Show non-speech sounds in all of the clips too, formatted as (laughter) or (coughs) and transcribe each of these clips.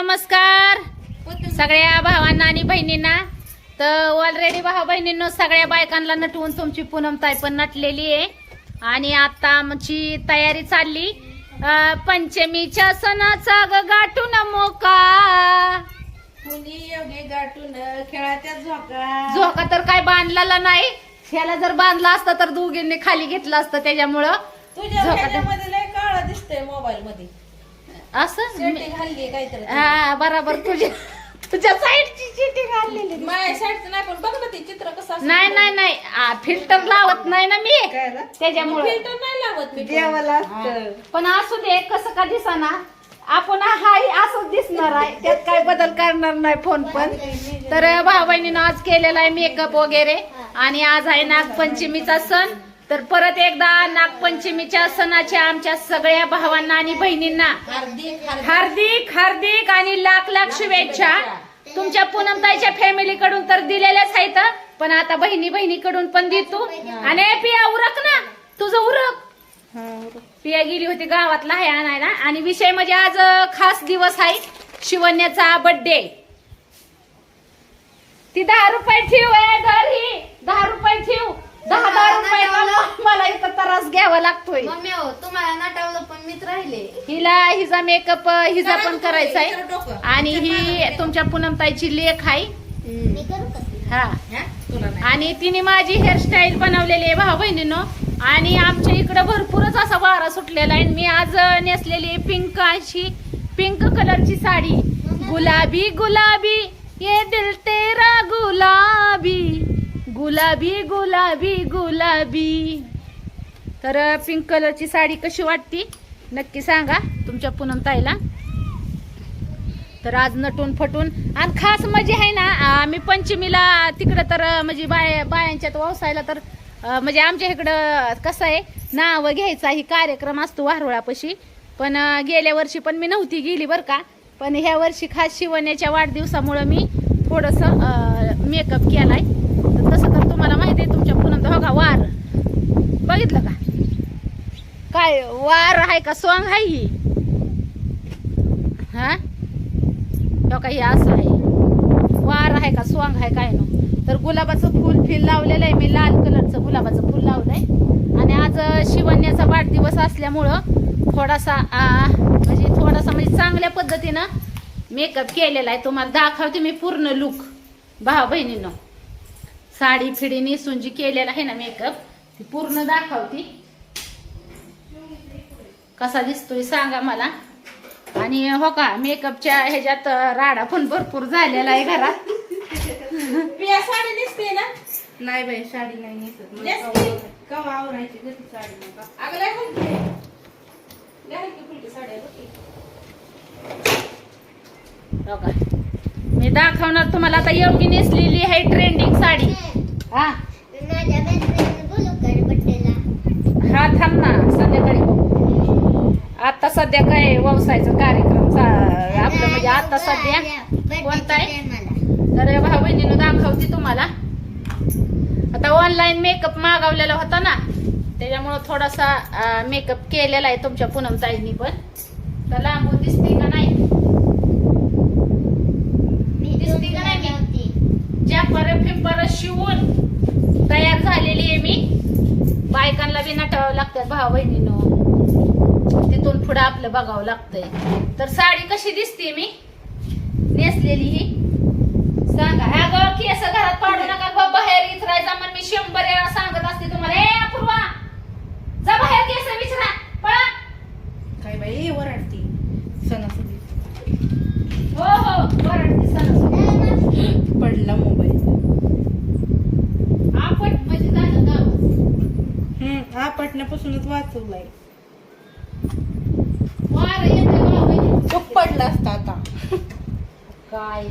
नमस्कार. सगळ्या भावांना आणि बहिणींना. तर ऑलरेडी भावा बहिणींनो सगळ्या बायकांना नटवून तुमची पूनम ताई पण नटलेली आहे. आणि आता आमची तयारी चालली. पंचमीच्या सणाचा ग गाठून मोका. गाठून खेळाच्या झोका. झोका तर काय बांधलेला नाही. ह्याला जर बांधला असता तर दोघींनी खाली घेतलं असतं त्याच्यामुळं. तुझ्या झोका दिसतंय मोबाईल मध्ये असं? हल्ली काहीतरी. हा बरोबर. तुझ्या तुझ्या साईडची चिठी घाललेली. माझ्या शाळेचं नाही पण बघ ना ते चित्र कसं असतं. नाही नाही नाही. फिल्टर लावत नाही ना मी? त्याच्यामुळं. फिल्टर नाही लावत मी हा. पण असू दे कसं का दिसाना. आपण हाय असंच दिसणार आहे. त्यात काय बदल करणार नाही फोन पण. तर भाऊ बहिणीनं आज केलेला आहे मेकअप वगैरे. आणि आज आहे नागपंचमीचा सण. तर परत एकदा नागपंचमीच्या सणाच्या आमच्या सगळ्या भावांना आणि बहिणींना हार्दिक हार्दिक. आणि लाख लाख शुभेच्छा. तुमच्या पूनमताईच्या फॅमिली कडून तर दिलेल्याच आहेत पण आता बहिणी बहिणीकडून पण देतो आणि पिया उरक ना. तुझं उरक. पिया गेली होती गावातला आहे आणायला. आणि विषय म्हणजे आज खास दिवस आहे शिवण्याचा बर्थडे ती दहा रुपये ठेव आहे घरी. दहा रुपये ठेव. दहा दहा मला इथं त्रास घ्यावा लागतोय. मम्मी हो तुम्हाला नटावलं पण मीच राहिले. हिला हिचा मेकअप हिचा पण करायचा आहे. आणि ही तुमच्या पूनमताईची लेख आहे. मी करू का? हा. हा? आणि तिने माझी हेअरस्टाईल बनवलेली आहे भाऊ बहिणीनं. आणि आमच्या इकडं भरपूरच असा वारा सुटलेला आहे. मी आज नेसलेली पिंक अशी पिंक कलरची साडी. गुलाबी गुलाबी ये दिल तेरा गुलाबी. गुलाबी गुलाबी गुलाबी. तर पिंक कलरची साडी कशी वाटती? नक्की सांगा तुमच्या पूनम ताईला. तर आज नटून फटून. आणि खास म्हणजे आहे ना आम्ही पंचमीला तिकडं तर म्हणजे बाय बायांच्यात व्यवसायाला तर म्हणजे आमच्या इकडं कसं आहे नाव घ्यायचा ही कार्यक्रम असतो वारुळापाशी पण गेल्या वर्षी पण मी नव्हती गेली बरं का. पण ह्या वर्षी खास शिवण्याच्या वाढदिवसामुळं मी थोडंसं मेकअप केलाय. तर तसं तुम्हाला माहिती आहे तुमच्या पुन्हा हो का वार. बघितलं का? काय वार आहे का? सॉंग आहे ही. हा? हो का हे असं आहे. वार आहे का? स्वांग आहे काय नो तर गुलाबाचं फुल फिल लावलेलं आहे. मी लाल कलरचं गुलाबाचं फुल लावलंय. आणि आज शिवण्याचा वाढदिवस असल्यामुळं थोडासा म्हणजे थोडासा म्हणजे चांगल्या पद्धतीनं मेकअप केलेला आहे. तुम्हाला दाखवते मी पूर्ण लुक भावा बहिणीनं. साडी फिडी नेसून जी केलेला आहे ना मेकअप ती पूर्ण दाखवते. कसा दिसतोय सांगा मला. आणि हो का मेकअपच्या ह्याच्यात राडा पण भरपूर झालेला आहे घरात. पिया साडी दिसते ना. नाही बाई साडी नाही नेसत. मला नेसते. कवा- कवा आवरायची? कधी साडी नका अगं लय हलकी आहे. लय हलकी फुलकी साडी आहे बघ की. हो मी दाखवणार तुम्हाला आता एवढी नेसलेली आहे हा. माझ्या मैत्रिणीने बोलू कर बड्डेला हा थांब ना संध्याकाळी बघू. आता सध्या काय व्यवसायाचा कार्यक्रम चा- आपलं म्हणजे आता सध्या कोणता आहे? तर भाऊ बहिणीनं दाखवते तुम्हाला. आता ऑनलाईन मेकअप मागवलेला होता ना त्याच्यामुळं थोडासा मेकअप केलेला आहे तुमच्या पूनम ताईंनी पण. तर लांबून दिसते का नाही? दिसते का नाही? मी ज्यापर फिंपर शिवून तयार झालेली आहे मी बायकांना बी नटावं लागतं भाऊ बहिणीनं. तिथून पुढे आपलं बघावं लागतंय. तर साडी कशी दिसते मी? नेसलेली ही. सांगा ह्या ग केस घरात पाडू नका ग बाहेर इथरायचा मग मी शंभर वेळा सांगत असते तुम्हाला. ए अपूर्वा! जा बाहेर केस विचारा. पळा. काय बाई वरडती सणासुदी हो हो बरं दिसायला पडला मोबाईल आपण म्हणजे झालं गाव हम्म हा पटण्यापासूनच वाचवलाय. वार येतं गाव तो पडला असता आता. काय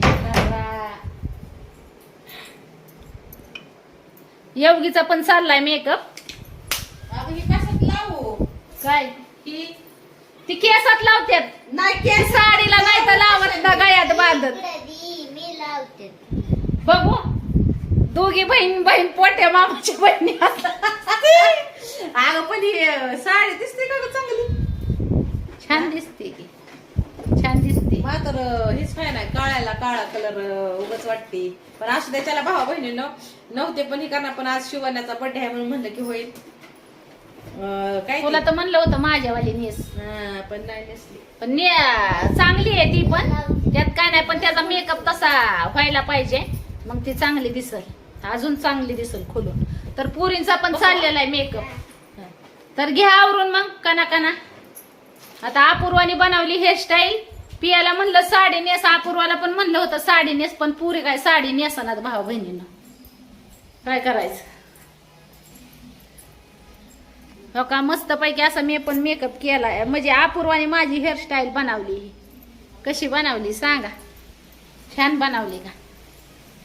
योगीचा पण चाललाय मेकअप ही कशात लावू? काय? ही ती केसात लावतात नाही केस साडीला नाही तर लावत ना गळ्यात बांधत. मी लावते बघू. दोघी बहीण बहीण पोट्या मामाच्या बहिणी (laughs) अगं पण ही साडी दिसते का गं चांगली? छान दिसते की. छान दिसते. मला तर हेच काय नाही काळ्याला काळा कलर उगच वाटते. पण असू दे त्याला भावा बहिणीनं नव्हते पण हे करणार पण आज शिवण्याचा बर्थडे आहे म्हणून म्हणलं की होईल. अं, काय तुला? तर म्हणलं होतं माझ्यावाली नेस. हा, पण नाही नेसली. पण ने- चांगली आहे ती पण. त्यात काय नाही पण त्याचा मेकअप तसा व्हायला पाहिजे. मग ती चांगली दिसल. अजून चांगली दिसल खोलून. तर पुरींचा पण चाललेला आहे मेकअप तर घ्या आवरून मग कना कना आता अपूर्वाने बनवली हेअरस्टाईल पियाला म्हणलं साडी नेस अपूर्वाला पण म्हणलं होतं साडी नेस पण पुरी काय साडी नेसनात भाऊ बहिणीनं. काय करायचं? हो का मस्त पैकी मी पण मेकअप केला. म्हणजे अपूर्वाने माझी हेअरस्टाईल बनवली. कशी बनवली सांगा? छान बनवली का?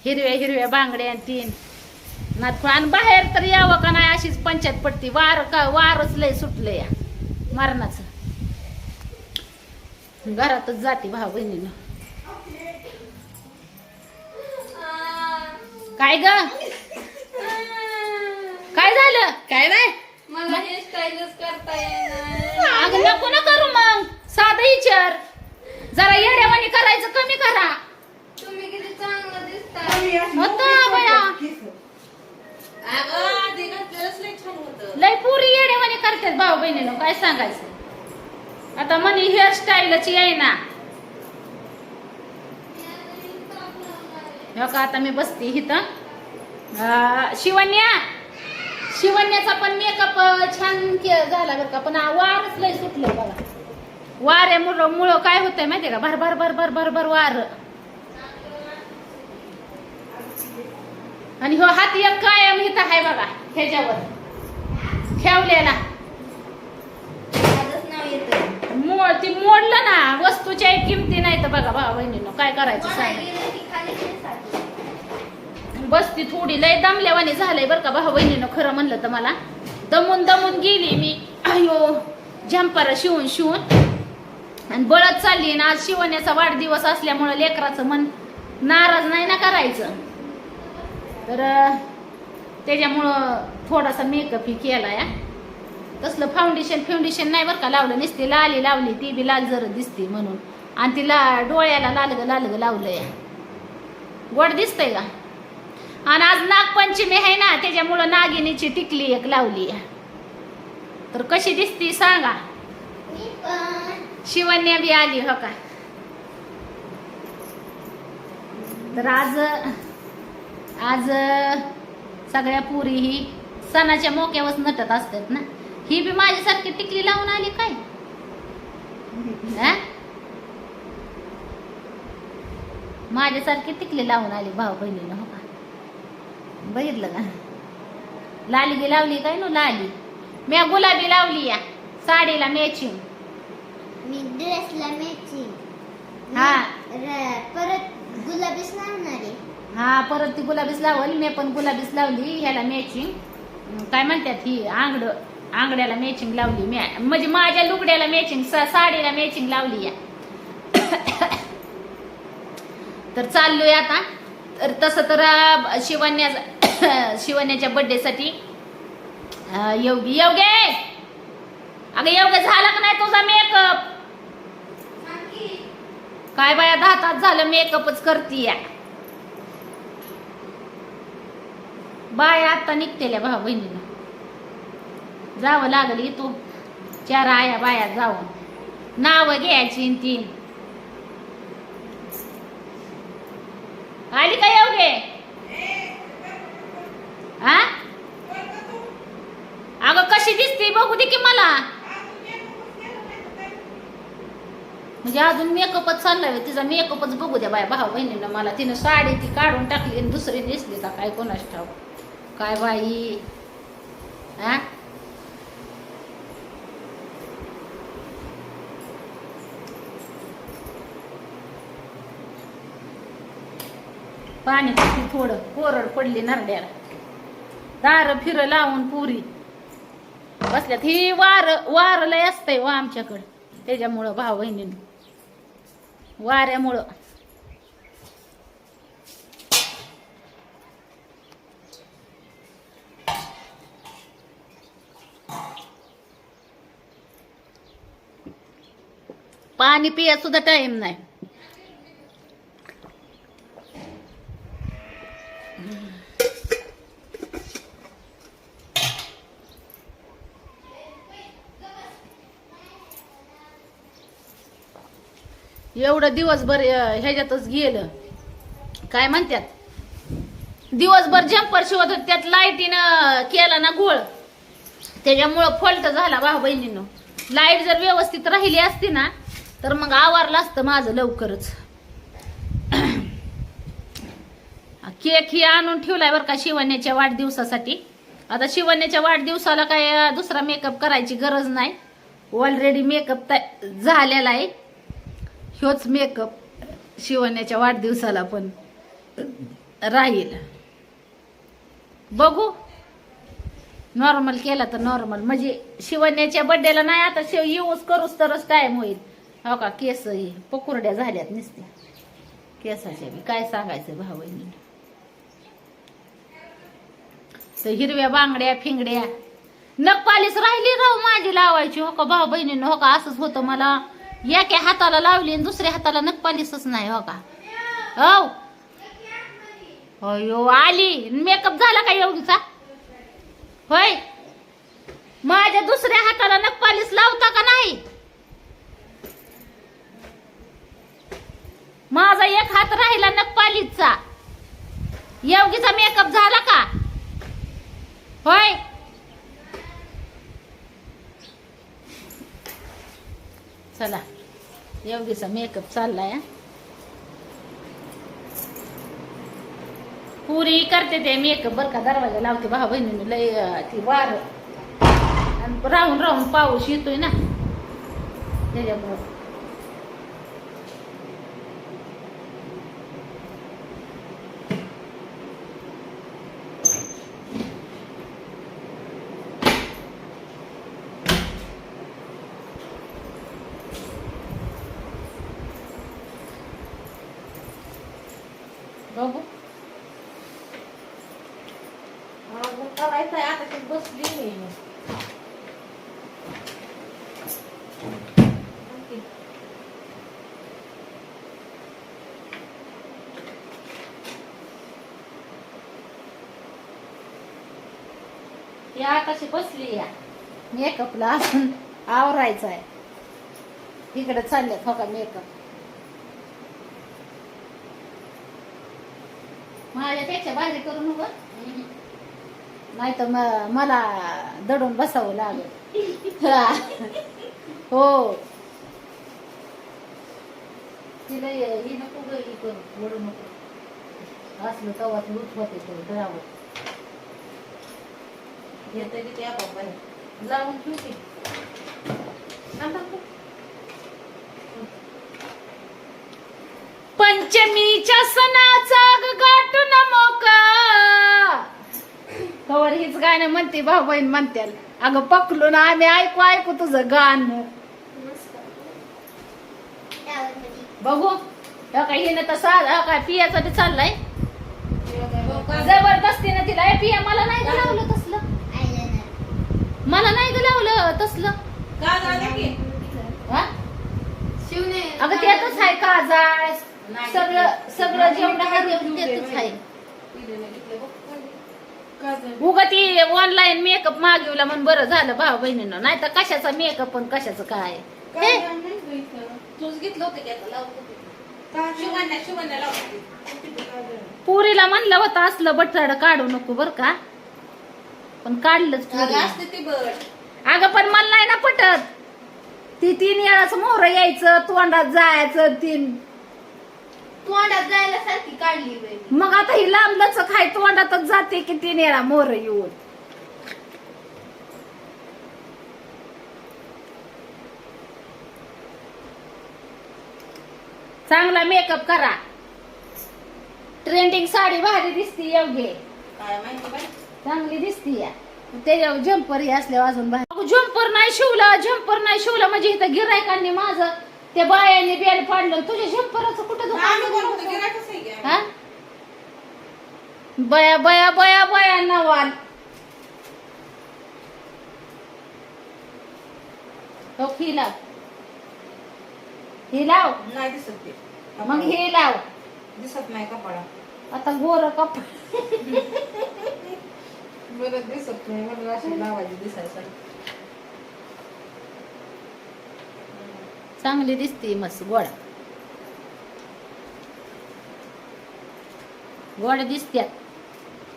हिरव्या हिरव्या बांगड्या आणि तीन. नात आणि बाहेर तर यावं का नाही अशीच पंचायत पडती. वार का वारच लय सुटलं या मरणाचं. घरातच जाते भाऊ बहिणीनं. काय ग? काय झालं? काय नाही. मला हेअरस्टाईलच करता येणार. अगं नको ना करू मग. साधं विचार. जरा येड्यावानी करायचं कमी करा. तुम्ही किती चांगलं दिसता होतं बया. लय छान होतं पुरी येडेवाणी करतात भाऊ बहिणीनं काय सांगायचं? आता म्हणे ये ना. हो का आता मी बसते इथं. शिवन्या शिवन्याचा पण मेकअप छान के- झाला बरं का पण वारच लय सुटलं बघा. वाऱ्यामुळं मुळं काय होतंय माहितीये का? भर भर भर भर भर भर वार. आणि हो हात एक कायम इथं आहे बघा ह्याच्यावर. ठेवलेला मोड ती मोडलं ना वस्तूच्या किमती नाही तर बघा भाऊ बहिणीनं काय करायचं सांग. केसाची. बसती थोडी लय दमल्यावानी झालंय बरं का भाऊ बहिणीनं खरं म्हणलं तर मला. दमून दमून गेली मी. अयो झंपारा शिवून शिवून. आणि बळत चालली ना आज शिवण्याचा वाढदिवस असल्यामुळं लेकराचं मन नाराज नाही ना करायचं. तर त्याच्यामुळं थोडासा मेकअप ही केला या तसलं फाउंडेशन फाउंडेशन नाही बरं का लावलं. नुसती लाली लावली ती बी लाल जर दिसते म्हणून. आणि तिला डोळ्याला लालग लालग लावलं या गोड दिसतंय का? आणि आज नागपंचमी आहे ना त्याच्यामुळं नागिनीची टिकली एक लावली. आहे. तर कशी दिसती सांगा? शिवण्या बी आली हो का? तर आज आज सगळ्या पुरी ही सणाच्या मोक्यावर नटत असतात ना? ही बी माझ्यासारखी टिकली लावून आली काय? (laughs) हा? माझ्यासारखी टिकली लावून आली भाऊ बहिणीनं हो का? बघितलं का? लाली बी लावली काय नो लाली? म्या गुलाबी लावली या साडीला मॅचिंग मी ड्रेसला मॅचिंग हा. परत गुलाबीच लावणार हा परत ती गुलाबीच लावल मी पण गुलाबीच लावली ह्याला मॅचिंग काय म्हणतात ही आंगड आंगड्याला मॅचिंग लावली मॅ. म्हणजे माझ्या लुगड्याला मॅचिंग साडीला मॅचिंग लावली या. तर चाललोय आता. तर तसं तर अं, शिवण्याचा (coughs) शिवण्याच्या बर्थडे साठी अं, योगी योगे! अगं योग्य झाला का नाही तुझा मेकअप काय बाया दहा तास झालं मेकअपच करतीया. बाय आता निघतेल्या भाऊ बहिणीला जावं लागली तू चार आया बाया जाऊन. नाव घ्यायची तीन. आली का येवगे हा अगं कशी दिसते? बघू दे की मला. म्हणजे अजून मेकअपच चाललाय तिचा मेकअपच बघू द्या बाय भाऊ बहिणीनं. मला तिनं साडी ती काढून टाकली आणि दुसरी दिसली का काय कोणाच ठाऊ काय बाई? हा? पाणी किती थोडं कोरड पडली नरड्याला. दार फिर लावून पुरी. बसल्यात. ही वार वार लय असतंय वा आमच्याकडं. त्याच्यामुळं भाऊ बहिणीनं वाऱ्यामुळं. पाणी पिया सुद्धा टाइम नाही. एवढं दिवसभर ह्याच्यातच गेलं. काय म्हणतात? दिवसभर जम्पर शिवत होते त्यात लाईटीनं केला ना गोळ. त्याच्यामुळं फॉल्ट झाला भाऊ बहिणीनं. लाइट जर व्यवस्थित राहिली असती ना तर मग आवारलं असतं माझं लवकरच. केक ही आणून ठेवलाय बरं का शिवण्याच्या वाढदिवसासाठी. आता शिवण्याच्या वाढदिवसाला काय दुसरा मेकअप करायची गरज नाही. ऑलरेडी मेकअप झालेला आहे. ह्योच मेकअप शिवण्याच्या वाढदिवसाला पण राहील. बघू. नॉर्मल केला तर नॉर्मल म्हणजे शिवण्याच्या बड्डेला नाही आता शिव यूज करूच तरच टाईम होईल. हो का? केस पकुरड्या झाल्यात नुसत्या. केसाच्या बी. काय सांगायचं भाऊ तर हिरव्या बांगड्या फिंगड्या. नखपालीच राहिली राव माझी लावायची. हो का भाऊ बहिणीनं? हो का? असंच होतं मला. एका हाताला लावली आणि दुसऱ्या हाताला नखपालीसच नाही हो का? हो. अयो आली. मेकअप झाला का योगीचा? होय. माझ्या दुसऱ्या हाताला नखपालीस लावता का नाही? माझा एक हात राहिला नखपालीचा योगीचा मेकअप झाला का? होय. चला योगीचा मेकअप चाललाय पुरी करते ते मेकअप बर का दरवाजा लावते भाऊ बहिणी लय ती वार. आणि राहून राहून पाऊस येतोय ना. त्याच्यामुळं बघू. मला करायचं आहे आता ती बसली नाही. या कशी बसली या. मेकअपला असून आवरायचा आहे इकडे चालले हो का मेकअप माझ्यापेक्षा भाजी करू नको. नाही तर मला दडून बसावं लागेल. हो. तिला हे- ही नको ही करू ओढू नको. असलं तवा लूट होते तो ड्रावर की ते. आपोआप बाहेर. लावून ठेवते पंचमीच्या सणाचा ग गाठून मोका कवर हीच गाणं म्हणते भाऊ बहीण म्हणत्याल. अगं पकलो ना आम्ही ऐकू ऐकू तुझं गाणं. बघू हो हिनं तर सा काय पियासाठी चाललाय? जबरदस्तीनं तिला. "ए, पिया मला नाही ग लावलं तसलं. मला नाही ग लावलं तसलं. शिवने अगं त्यातच आहे काजाळ. सगळं सगळं जेवण जेवढं आहे त्यातच आहे पिलं नाही घेतलं बघ. का झालं? उगा ती ऑनलाईन मेकअप मागवला म्हणून बरं झालं भाऊ बहिणीनं नाही तर कशाचा मेकअप पण कशाचं काय हे? तूच घेतलं होतं की आता होतं. शिवण्या शिवण्या. पुरीला म्हणलं होतं असलं बटाड काढू नको बर का पण काढलंच अगं पुरीला. असते ती बट अगं पण मला नाही ना पटत ती तीन वेळाच मोहर यायचं तोंडात जायचं तीन तोंडात जायला सारखी काढली बाई मी. मग आता ही लांबलंच खाय तोंडातच जाते की तीन वेळा मोहर येऊन. चांगला मेकअप करा. ट्रेंडिंग साडी भारी दिसती योग्य काय माहिती बाई? चांगली दिसती या. त्याच्यावर जम्पर हे असल्यावर अजून बाहेर जम्पर नाही शिवला जम्पर नाही शिवला. म्हणजे इथं गिरायकांनी माझं त्या बायांनी बेल पाडलं तुझ्या जम्पराचं हा? बया बया बया बया नवाल. हो खिला हे लाव. नाही दिसत ते. मग हे लाव. दिसत नाही कपाळा. आता गोर कप बरं दिसत नाही. म्हणून अशी लावायची दिसायचं चांगली दिसते मस्त गोड. गोड दिसत्यात.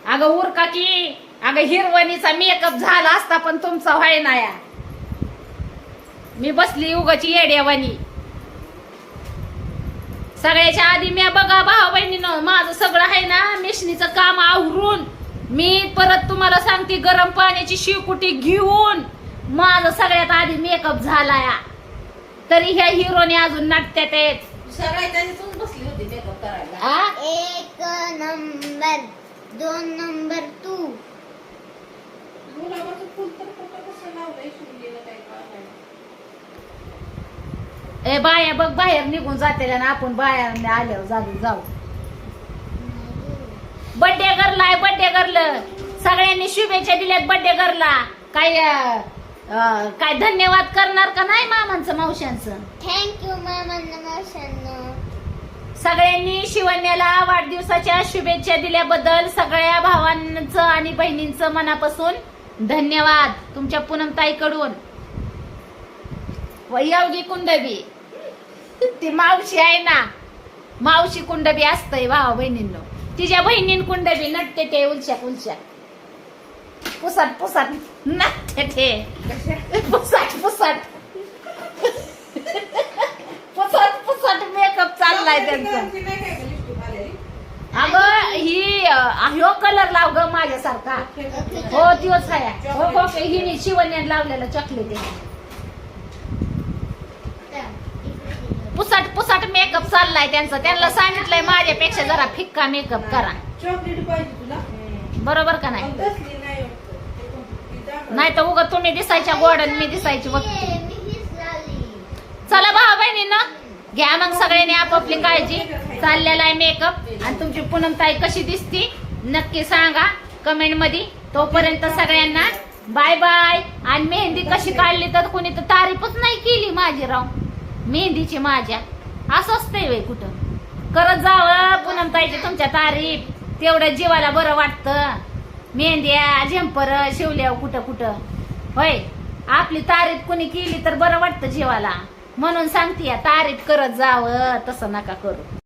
अगं उरका की अगं हिरवणीचा मेकअप झाला असता पण तुमचा व्हाय ना या. मी बसली उगाची येड्यावानी. सगळ्याच्या आधी मी बघा भाऊ बहिणीनं माझं सगळं आहे ना मिशनीचं काम आवरून. मी परत तुम्हाला सांगते गरम पाण्याची शिवकुटी घेऊन माझं सगळ्यात आधी मेकअप झालाय तरी ह्या हिरोने अजून नाट्यात आहेत. सगळ्या त्याच्यातून बसली होती मेकअप करायला. आ? नंबर दोन नंबर तू ए बाया बघ बाहेर निघून जाते ना आपण बाया आल्यावर जाऊ जाऊ. बड्डे करलाय बड्डे करलं सगळ्यांनी शुभेच्छा दिल्यात बड्डे करला काय काय धन्यवाद करणार का नाही मामांचं मावशांचं थँक्यू मामा नमस्कार सगळ्यांनी शिवण्याला वाढदिवसाच्या शुभेच्छा दिल्याबद्दल सगळ्या भावांचं आणि बहिणींचं मनापासून धन्यवाद तुमच्या पूनमताईकडून. वैयावगी कुंडबी. ती मावशी आहे ना मावशी कुंडबी असतंय भावा बहिणींनो. तिच्या बहिणीन कुंडबी नटते ते उलच्या उलच्या पुसाट पुसाट नटते ते. पुसाट पुसाट पुसाट चाललाय त्यांचा? अगं ही ह्यो कलर लाव ग माझ्यासारखा. हो दिवस आहे. हो हो हिने शिवण्याने लावलेलं चॉकलेट आहे. पुसाट पुसाट मेकअप चाललाय त्यांचा. त्यांना सांगितलंय माझ्यापेक्षा जरा फिक्का मेकअप करा. चॉकलेट पाहिजे तुला? बरोबर का नाही? नाही तर उगा तुम्ही दिसायच्या गोडन मी दिसायची बघ. चला घ्या मग सगळ्यांनी आपापली काळजी. चाललेला आहे मेकअप आणि तुमची पूनम ताई कशी दिसती? नक्की सांगा कमेंटमध्ये तोपर्यंत सगळ्यांना बाय बाय आणि मेहंदी कशी काढली तर कुणी तर तारीफच नाही केली माझी राव. मेहंदीची माझ्या. असं असतंय वे कुठं. करत जावं पूनम ताईची तुमच्या तारीफ. तेवढं जीवाला बरं वाटतं. मेहंद्या झेंपर शिवल्यावर कुठं कुठं. होय. आपली तारीफ कुणी केली तर बरं वाटतं जीवाला. म्हणून सांगते तारीफ करत जावं तसं नका करू.